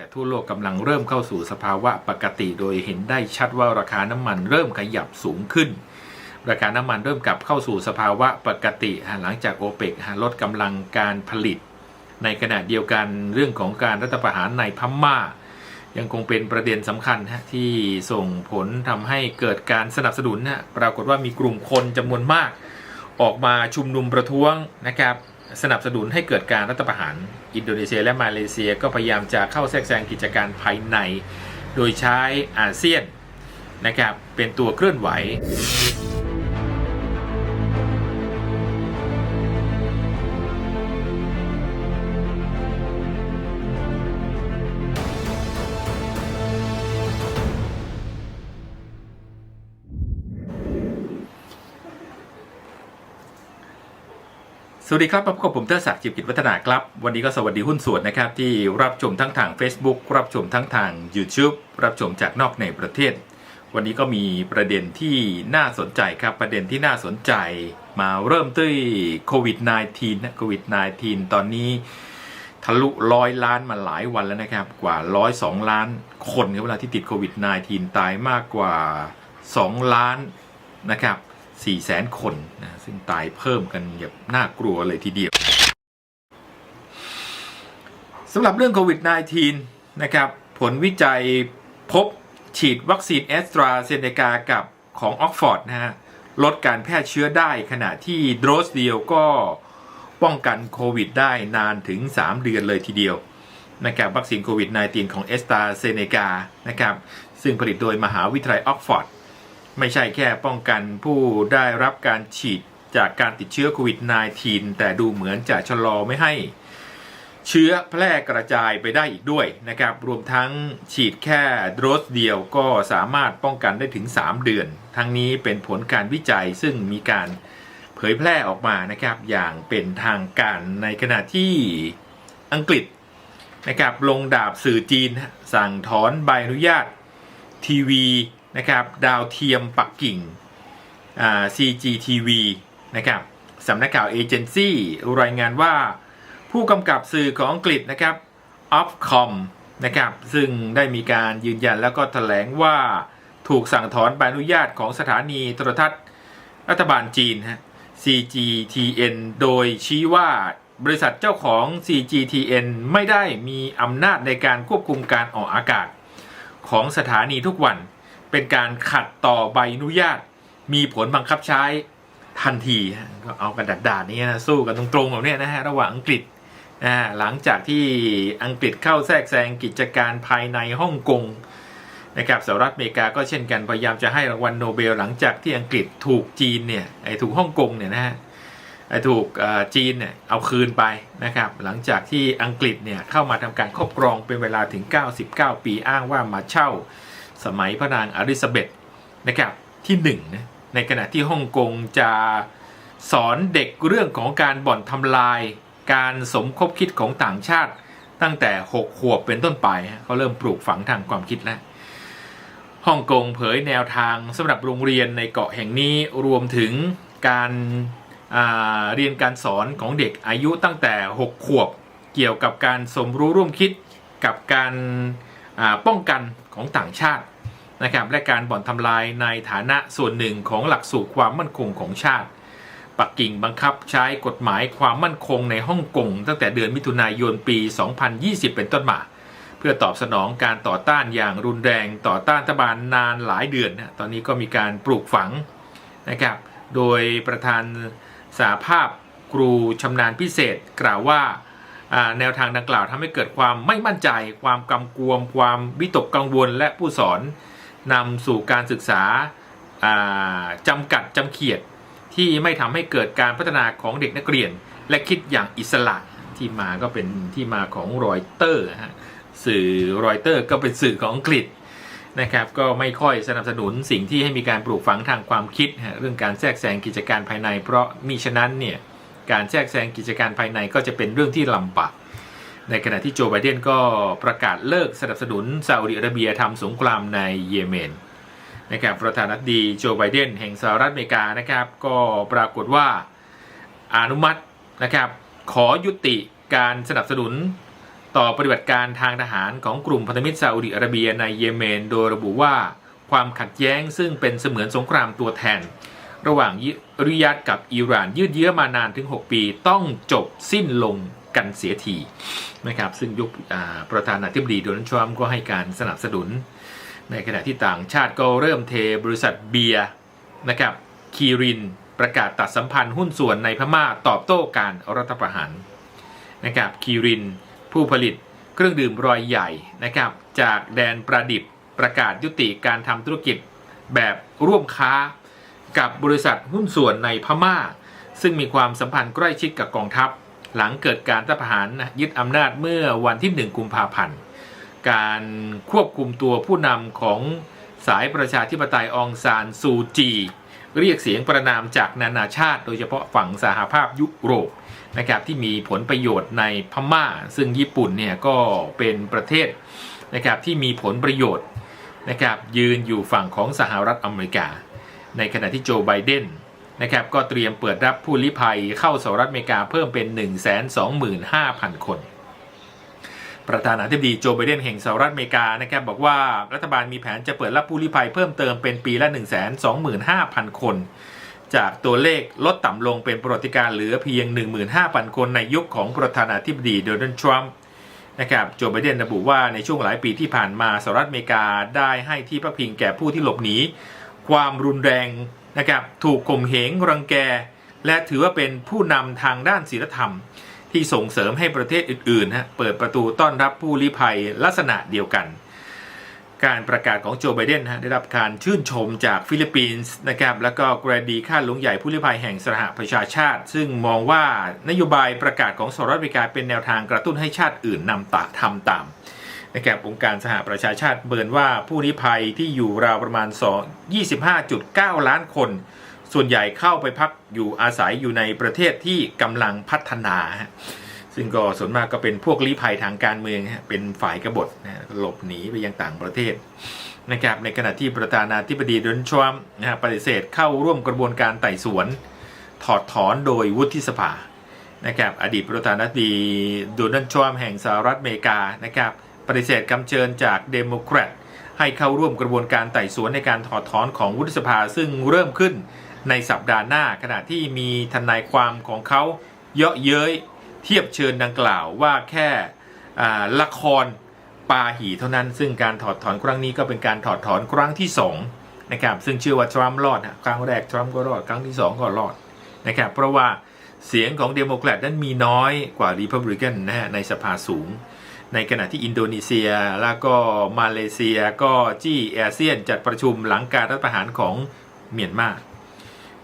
แต่ทั่วโลกกำลังเริ่มเข้าสู่สภาวะปกติโดยเห็นได้ชัดว่าราคาน้ำมันเริ่มขยับสูงขึ้น ราคาน้ำมันเริ่มกลับเข้าสู่สภาวะปกติหลังจากโอเปกลดกำลังการผลิต ในขณะเดียวกันเรื่องของการรัฐประหารในพม่า ยังคงเป็นประเด็นสำคัญที่ส่งผลทำให้เกิดการสนับสนุนปรากฏว่ามีกลุ่มคนจำนวนมาก ออกมาชุมนุมประท้วงนะครับ สนับสนุนให้เกิดการรัฐประหาร อินโดนีเซียและมาเลเซียก็พยายามจะเข้าแทรกแซงกิจการภายใน โดยใช้อาเซียนนะครับเป็นตัวเคลื่อนไหว สวัสดีครับพบกับผมเทอศักดิ์จิตกิจวัฒนาครับ วันนี้ก็สวัสดีหุ้นส่วนนะครับ ที่รับชมทั้งทาง Facebook รับชมทั้งทาง YouTube รับชมจากนอกในประเทศ วันนี้ก็มีประเด็นที่น่าสนใจครับ ประเด็นที่น่าสนใจ มาเริ่มด้วยโควิด -19 นะโควิด -19 ตอนนี้ทะลุร้อยล้านมาหลายวันแล้วนะครับ กว่า102ล้านคนครับเวลาที่ติดโควิด -19 ตายมากกว่า 2 ล้านนะครับ 4แสนคนนะซึ่งตายเพิ่มกันแบบน่ากลัวเลยทีเดียวสำหรับเรื่องโควิด -19 นะครับผลวิจัยพบฉีดวัคซีนแอสตราเซเนกากับของออกฟอร์ดนะฮะลดการแพร่เชื้อได้ขณะที่โดสเดียวก็ป้องกันโควิดได้นานถึง 3 เดือนเลยทีเดียวนะครับวัคซีนโควิด -19 ของแอสตราเซเนกานะครับซึ่งผลิตโดยมหาวิทยาลัยออกฟอร์ด ไม่ใช่แค่ป้องกันผู้ได้รับการฉีดจากการติดเชื้อโควิด -19 แต่ดูเหมือนจะชะลอไม่ให้เชื้อแพร่กระจายไปได้อีกด้วยนะครับ รวมทั้งฉีดแค่โดสเดียวก็สามารถป้องกันได้ถึง 3 เดือน ทั้งนี้เป็นผลการวิจัยซึ่งมีการเผยแพร่ออกมานะครับ อย่างเป็นทางการในขณะที่อังกฤษนะครับลงดาบสื่อจีนสั่งถอนใบอนุญาตทีวี นะครับดาวเทียมปักกิ่ง CGTV นะครับสำนักข่าวเอเจนซี่รายงานว่า ผู้กำกับสื่อของอังกฤษนะครับ Ofcom นะครับซึ่งได้มีการยืนยันแล้วก็แถลงว่าถูกสั่งถอนใบอนุญาตของสถานีโทรทัศน์รัฐบาลจีนฮะ CGTN โดยชี้ว่าบริษัทเจ้าของ CGTN ไม่ได้มีอำนาจในการควบคุมการออกอากาศ ของสถานีทุกวัน เป็นการขัดต่อใบอนุญาต มีผลบังคับใช้ทันทีก็เอากระดาษด่านนี้นะสู้กันตรงๆแบบเนี้ยนะฮะระหว่างอังกฤษนะฮะหลังจากที่อังกฤษเข้าแทรกแซงกิจการภายในฮ่องกงนะครับสหรัฐอเมริกาก็เช่นกันพยายามจะให้รางวัลโนเบลหลังจากที่อังกฤษถูกจีนเนี่ยไอ้ถูกฮ่องกงเนี่ยนะฮะไอ้ถูกจีนเนี่ยเอาคืนไปนะครับหลังจากที่อังกฤษเนี่ยเข้ามาทำการครอบครองเป็นเวลาถึง 99 ปีอ้างว่ามาเช่า สมัยพระนางอลิซาเบธนะครับที่หนึ่งนะในขณะที่ฮ่องกงจะสอนเด็กเรื่องของการบ่อนทำลาย การสมคบคิดของต่างชาติ ตั้งแต่ 6 ขวบเป็นต้นไปเขาเริ่มปลูกฝังทางความคิดแล้วฮ่องกงเผยแนวทางสำหรับโรงเรียนในเกาะแห่งนี้รวมถึงการาเรียนการสอนของเด็กอายุตั้งแต่ 6 ขวบ เกี่ยวกับการสมรู้ร่วมคิดกับการ ป้องกันของต่างชาตินะครับและการบ่อนทำลายในฐานะส่วนหนึ่งของหลักสูตรความมั่นคงของชาติ ปักกิ่งบังคับใช้กฎหมายความมั่นคงในฮ่องกงตั้งแต่เดือนมิถุนายนปี 2020 เป็นต้นมาเพื่อตอบสนองการต่อต้านอย่างรุนแรงต่อต้านรัฐบาลนานหลายเดือนนะตอนนี้ก็มีการปลูกฝังนะครับ โดยประธานสาภาพครูชำนาญพิเศษกล่าวว่าอ่า แนวทางดังกล่าวทำให้เกิดความไม่มั่นใจ ความกำกวม ความวิตกกังวล และผู้สอนนำสู่การศึกษาอ่าจำกัดจำเขียดที่ไม่ทำให้เกิดการพัฒนาของเด็กนักเรียน และคิดอย่างอิสระที่มาก็เป็นที่มาของรอยเตอร์ฮะสื่อรอยเตอร์ก็เป็นสื่อของอังกฤษนะครับก็ไม่ค่อยสนับสนุนสิ่งที่ให้มีการปลูกฝังทางความคิด เรื่องการแทรกแซงกิจการภายใน เพราะมิฉะนั้นเนี่ย การแทรกแซงกิจการภายในก็จะเป็นเรื่องที่ลำบากในขณะที่โจไบเดนก็ประกาศเลิกสนับสนุนซาอุดิอาระเบียทำสงครามในเยเมนนะครับประธานาธิบดีโจไบเดนแห่งสหรัฐอเมริกานะครับ ก็ปรากฏว่าอนุมัตินะครับขอยุติการสนับสนุนต่อปฏิบัติการทางทหารของกลุ่มพันธมิตรซาอุดิอาระเบียในเยเมน โดยระบุว่าความขัดแย้งซึ่งเป็นเสมือนสงครามตัวแทน ระหว่างริยัดกับอิหร่านยืดเยื้อมานานถึง 6 ปี ต้องจบสิ้นลงกันเสียทีนะครับซึ่งยุคประธานาธิบดีโดนัลด์ทรัมป์ก็ให้การสนับสนุน ในขณะที่ต่างชาติก็เริ่มเทบริษัทเบียร์นะครับคีรินประกาศตัดสัมพันธ์หุ้นส่วนในพม่าตอบโต้การรัฐประหารนะครับคีรินผู้ผลิตเครื่องดื่มรอยใหญ่นะครับจากแดนประดิบประกาศยุติการทำธุรกิจแบบร่วมค้า กับบริษัทหุ้นส่วนในพม่า ซึ่งมีความสัมพันธ์ใกล้ชิดกับกองทัพ หลังเกิดการรัฐประหารยึดอำนาจเมื่อวันที่ 1 กุมภาพันธ์ การควบคุมตัวผู้นำของสายประชาธิปไตยองซานซูจี เรียกเสียงประนามจากนานาชาติ โดยเฉพาะฝั่งสหภาพยุโรปนะครับที่มีผลประโยชน์ในพม่า ซึ่งญี่ปุ่นเนี่ยก็เป็นประเทศนะครับที่มีผลประโยชน์นะครับยืนอยู่ฝั่งของสหรัฐอเมริกา ในขณะที่โจไบเดนนะครับก็เตรียมเปิดรับผู้ลี้ภัยเข้าสหรัฐอเมริกาเพิ่มเป็น 125,000 คน ประธานาธิบดีโจไบเดนแห่งสหรัฐอเมริกานะครับบอกว่ารัฐบาลมีแผนจะเปิดรับผู้ลี้ภัยเพิ่มเติมเป็นปีละ 125,000 คน จากตัวเลขลดต่ำลงเป็นประวัติการเหลือเพียง 15,000 คนในยุคของประธานาธิบดีโดนัลด์ทรัมป์นะครับโจไบเดนระบุว่าในช่วงหลายปีที่ผ่านมาสหรัฐอเมริกาได้ให้ที่พักพิงแก่ผู้ที่หลบหนี ความรุนแรงนะครับถูกข่มเหงรังแก และถือว่าเป็นผู้นำทางด้านศีลธรรม ที่ส่งเสริมให้ประเทศอื่นๆฮะเปิดประตูต้อนรับผู้ลี้ภัยลักษณะเดียวกัน การประกาศของโจไบเดนฮะได้รับการชื่นชมจากฟิลิปปินส์นะครับแล้วก็กรดีค่าหลวงใหญ่ผู้ลี้ภัยแห่งสหประชาชาติ ซึ่งมองว่านโยบายประกาศของสหรัฐอเมริกาเป็นแนวทางกระตุ้นให้ชาติอื่นนำตาทำตามนะค รับองค์การสหประชาชาติเบินว่าผู้ลี้ภัยที่อยู่ราวประมาณ 25.9 ล้านคน ส่วนใหญ่เข้าไปพักอยู่อาศัยอยู่ในประเทศที่กำลังพัฒนา ซึ่งก็ส่วนมากก็เป็นพวกลี้ภัยทางการเมือง เป็นฝ่ายกบฏหลบหนีไปยังต่างประเทศนะครับในขณะที่ประธานาธิบดีโดนัลด์ทรัมป์นะปฏิเสธเข้าร่วมกระบวนการไต่สวน ถอดถอนโดยวุฒิสภานะครับอดีตประธานาธิบดีโดนัลด์ทรัมป์แห่งสหรัฐอเมริกานะครับ ปฏิเสธคำเชิญจากเดโมแครตให้เข้าร่วมกระบวนการไต่สวนในการถอดถอนของวุฒิสภาซึ่งเริ่มขึ้นในสัปดาห์หน้าขณะที่มีทนายความของเขาเยาะเย้ยเทียบเชิญดังกล่าวว่าแค่ละครปาหีเท่านั้น ซึ่งการถอดถอนครั้งนี้ก็เป็นการถอดถอนครั้งที่สองนะครับซึ่งเชื่อว่าทรัมป์รอดครั้งแรกทรัมป์ก็รอดครั้งที่สองก็รอดนะครับเพราะว่าเสียงของเดโมแครตนั้นมีน้อยกว่ารีพับลิกันนะฮะในสภาสูง ในขณะที่อินโดนีเซีย แล้วก็มาเลเซียก็จี้อาเซียนจัดประชุมหลังการรัฐประหารของเมียนมา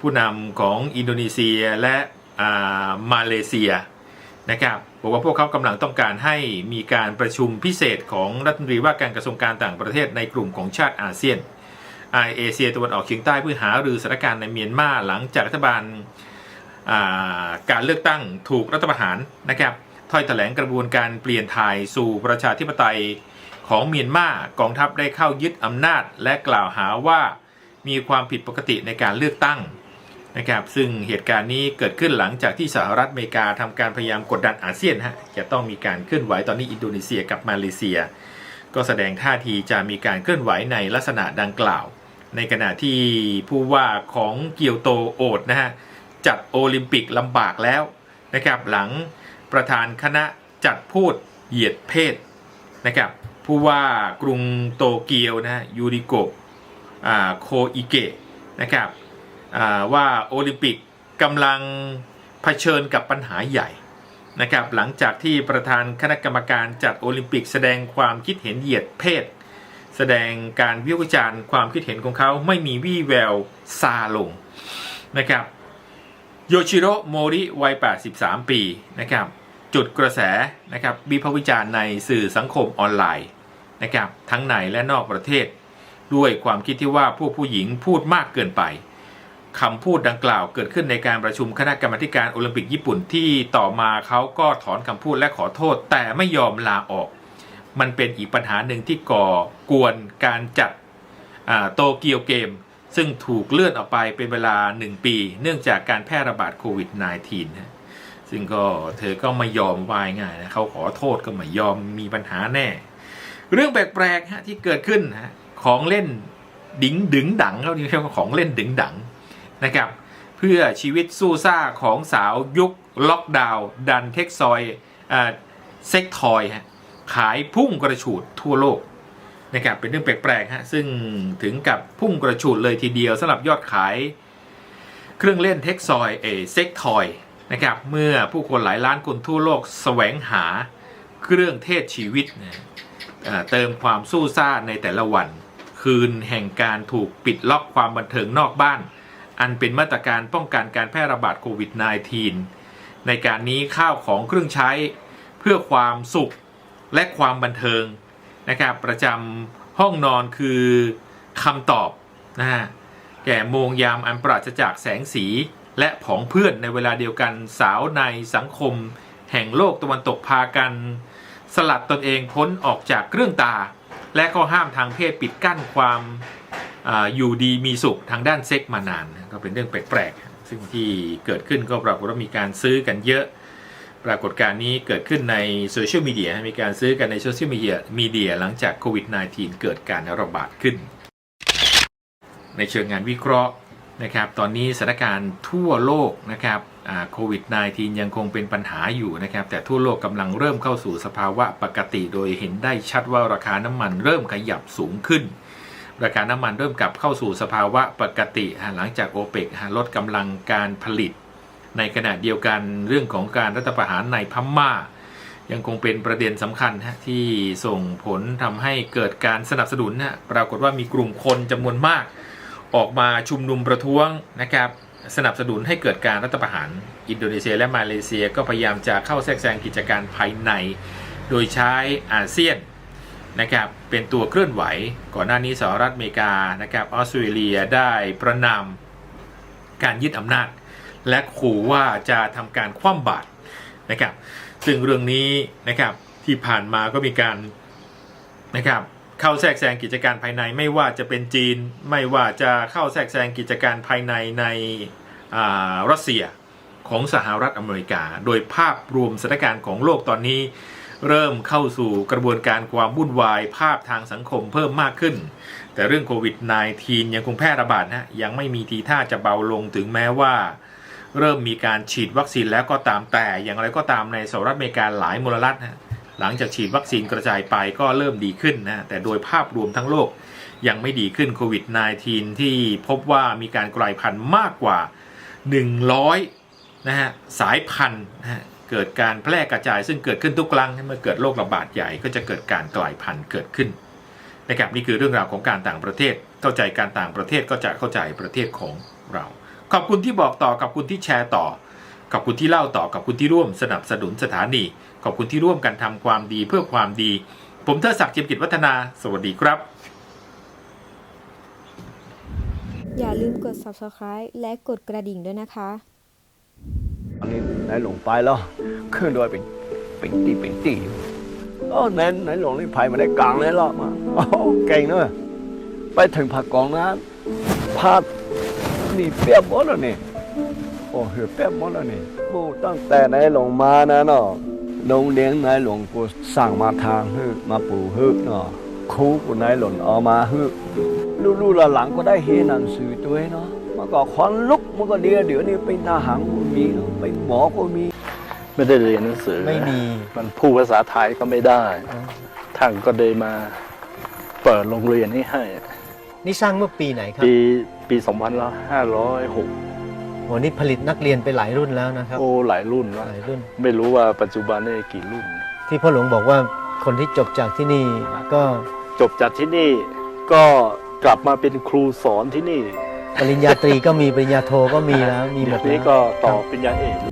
ผู้นำของอินโดนีเซียและอ่ามาเลเซียนะครับบอกว่าพวกเขากำลังต้องการให้มีการประชุมพิเศษของรัฐมนตรีว่าการกระทรวงการต่างประเทศในกลุ่มของชาติอาเซียนไอเอเชียตะวันออกเฉียงใต้เพื่อหารือสถานการณ์ในเมียนมาหลังจากรัฐบาลอ่าการเลือกตั้งถูกรัฐประหารนะครับ ถ้อยแถลงกระบวนการเปลี่ยนถ่ายสู่ประชาธิปไตยของเมียนมากองทัพได้เข้ายึดอำนาจ และกล่าวหาว่ามีความผิดปกติในการเลือกตั้งนะครับซึ่งเหตุการณ์นี้เกิดขึ้นหลังจากที่สหรัฐอเมริกาทำการพยายามกดดันอาเซียนฮะจะต้องมีการเคลื่อนไหวตอนนี้อินโดนีเซียกับมาเลเซีย ก็แสดงท่าทีจะมีการเคลื่อนไหวในลักษณะดังกล่าว ในขณะที่ผู้ว่าของเกียวโตโอดนะฮะจัดโอลิมปิกลำบากแล้วนะครับหลัง ประธานคณะจัดพูดเหยียดเพศนะครับผู้ว่ากรุงโตเกียวนะยูริโกะอ่าโคอิเกะนะครับอ่าว่าโอลิมปิกกำลังเผชิญกับปัญหาใหญ่นะครับหลังจากที่ประธานคณะกรรมการจัดโอลิมปิกแสดงความคิดเห็นเหยียดเพศ แสดงการวิวิจารณ์ความคิดเห็นของเขาไม่มีวี่แววซาลงนะครับโยชิโร่โมริวัย 83 ปีนะครับ จุดกระแสนะครับวิพากษ์วิจารณ์ในสื่อสังคมออนไลน์นะครับทั้งในและนอกประเทศ ด้วยความคิดที่ว่าพวกผู้หญิงพูดมากเกินไปคำพูดดังกล่าวเกิดขึ้นในการประชุมคณะกรรมการโอลิมปิกญี่ปุ่นที่ต่อมาเขาก็ถอนคำพูดและขอโทษ แต่ไม่ยอมลาออก มันเป็นอีกปัญหาหนึ่งที่ก่อกวนการจัดโตเกียวเกม ซึ่งถูกเลื่อนออกไปเป็นเวลา 1 ปี เนื่องจากการแพร่ระบาดโควิด -19 นะ ซึ่งก็เธอก็ไม่ยอมวายง่ายนะเขาขอโทษก็ไม่ยอมมีปัญหาแน่ เรื่องแปลกๆฮะที่เกิดขึ้นฮะของเล่นดิงดึงดังเขาเรียกว่าของเล่นดึงดังนะครับ เพื่อชีวิตสู้ซ่าของสาวยุคล็อกดาวน์ดันเทคซอยอ่าเซ็กทอยฮะขายพุ่งกระฉูดทั่วโลกนะครับเป็นเรื่องแปลกๆฮะซึ่งถึงกับพุ่งกระฉูดเลยทีเดียวสำหรับยอดขาย เครื่องเล่นเทคซอยเอเซ็กทอย นะครับเมื่อผู้คนหลายล้านคนทั่วโลกแสวงหาเครื่องเทศชีวิตนะเเติมความสู้ซ่าในแต่ละวัน คืนแห่งการถูกปิดล็อกความบันเทิงนอกบ้าน อันเป็นมาตรการป้องกันการแพร่ระบาดโควิด -19 ในการนี้ข้าวของเครื่องใช้เพื่อความสุขและความบันเทิงนะครับประจำห้องนอนคือคำตอบนะฮะแก่โมงยามอันปราศจากแสงสี และผองเพื่อนในเวลาเดียวกันสาวในสังคม แห่งโลกตะวันตกพากัน สลัดตนเองพ้นออกจากเครื่องตา และข้อห้ามทางเพศปิดกั้นความอาอยู่ดีมีสุขทางด้านเซ็กมานาน ก็เป็นเรื่องแปลกๆ ซึ่งที่เกิดขึ้นก็ปรากฏว่ามีการซื้อกันเยอะปรากฏการณ์นี้เกิดขึ้นในโซเชียลมีเดียมีการซื้อกันในโซเชียลมีเดียมีเดียหลังจากโควิด -19 เกิดการระบาดขึ้น ในเชิงงานวิเคราะห์ นะครับตอนนี้สถานการณ์ทั่วโลกนะครับโควิด -19 ยังคงเป็นปัญหาอยู่นะครับ แต่ทั่วโลกกำลังเริ่มเข้าสู่สภาวะปกติ โดยเห็นได้ชัดว่าราคาน้ำมันเริ่มขยับสูงขึ้น ราคาน้ำมันเริ่มกลับเข้าสู่สภาวะปกติ หลังจากโอเปกลดกำลังการผลิต ในขณะเดียวกันเรื่องของการรัฐประหารในพม่า ยังคงเป็นประเด็นสำคัญที่ส่งผลทำให้เกิดการสนับสนุนปรากฏว่ามีกลุ่มคนจำนวนมาก ออกมาชุมนุมประท้วงนะครับสนับสนุนให้เกิดการรัฐประหาร อินโดนีเซียและมาเลเซียก็พยายามจะเข้าแทรกแซงกิจการภายใน โดยใช้อาเซียนนะครับเป็นตัวเคลื่อนไหว ก่อนหน้านี้สหรัฐอเมริกานะครับออสเตรเลียได้ประนามการยึดอำนาจ และขู่ว่าจะทำการคว่ำบาตรนะครับซึ่งเรื่องนี้นะครับที่ผ่านมาก็มีการนะครับ เข้าแทรกแซงกิจการภายในไม่ว่าจะเป็นจีน ไม่ว่าจะเข้าแทรกแซงกิจการภายในในอ่ารัสเซียของสหรัฐอเมริกา โดยภาพรวมสถานการณ์ของโลกตอนนี้ เริ่มเข้าสู่กระบวนการความวุ่นวายภาพทางสังคมเพิ่มมากขึ้น แต่เรื่องโควิด -19 ยังคงแพร่ระบาดนะยังไม่มีทีท่าจะเบาลงถึงแม้ว่า เริ่มมีการฉีดวัคซีนแล้วก็ตามแต่อย่างไรก็ตามในสหรัฐอเมริกาหลายมลรัฐนะ หลังจากฉีดวัคซีนกระจายไปก็เริ่มดีขึ้นนะแต่โดยภาพรวมทั้งโลกยังไม่ดีขึ้นโควิด -19 ที่พบว่ามีการกลายพันธุ์มากกว่า 100นะฮะสายพันธุ์เกิดการแพร่กระจายซึ่งเกิดขึ้นทุกครั้งเมื่อเกิดโรคระบาดใหญ่ก็จะเกิดการกลายพันธุ์เกิดขึ้นนะครับนี่คือเรื่องราวของการต่างประเทศ เข้าใจการต่างประเทศก็จะเข้าใจประเทศของเรา ขอบคุณที่บอกต่อกับคุณที่แชร์ต่อขอบคุณที่เล่าต่อกับคุณที่ร่วมสนับสนุนสถานี ขอบคุณที่ร่วมกันทำความดีเพื่อความดี ผมเทอศักดิ์เจียมกิจวัฒนา สวัสดีครับ อย่าลืมกด subscribe และกดกระดิ่งด้วยนะคะอันนี้ไหนหลงไปแล้วขึ้นด้วยเป็นเป็นตีเป็นตีอยู่เออไหนไหนหลงนี่ภัยมาได้กลางเลยหรอมาโอ้เก่งเนอะไปถึงผักกองนะภาพนี่เปียบหมดแล้วนี่โอ้เหือเปียบหมดแล้วนี่โอ้ตั้งแต่ไหนหลงมานะเนาะ โรงเลี้ยงไหนหลงกูสั่งมาทางฮึมาปลูกฮึเนาะครูกูไหนหล่นเอามาฮึลูกๆหลังๆก็ได้เห็นหนังสือตัวเองเนาะมันก็ควันลุกมันก็เดียวเดี๋ยวนี้เป็นทหารก็มีเนาะเป็นหมอก็มี ไม่ได้เรียนหนังสือไม่มีมันพูดภาษาไทยก็ไม่ได้ท่านก็เลยมาเปิดโรงเรียนให้ให้ นี่สร้างเมื่อปีไหนครับ ปีปี 2506 โอ้นี่ผลิตนักเรียนไปหลายรุ่นแล้วนะครับ โอ้หลายรุ่นแล้วหลายรุ่น ไม่รู้ว่าปัจจุบันนี่กี่รุ่น ที่พ่อหลวงบอกว่าคนที่จบจากที่นี่ก็จบจากที่นี่ก็กลับมาเป็นครูสอนที่นี่ ปริญญาตรีก็มีปริญญาโทก็มีแล้วมีหมดเดี๋ยวนี้แล้วก็ต่อครับปริญญาเอก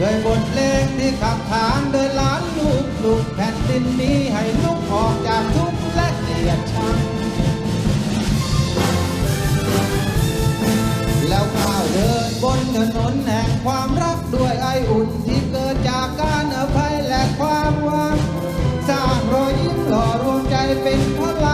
ด้วยบทเพลงที่ขับขานโดยล้านลูกลูกแผ่นดินนี้ให้ลุกออกจากทุกข์และเกลียดชัง แล้วข้าวเดินบนถนนแห่งความรักด้วยไออุ่นที่เกิดจากการอภัยและความหวัง สร้างรอยยิ้มหล่อรวมใจเป็นพลัง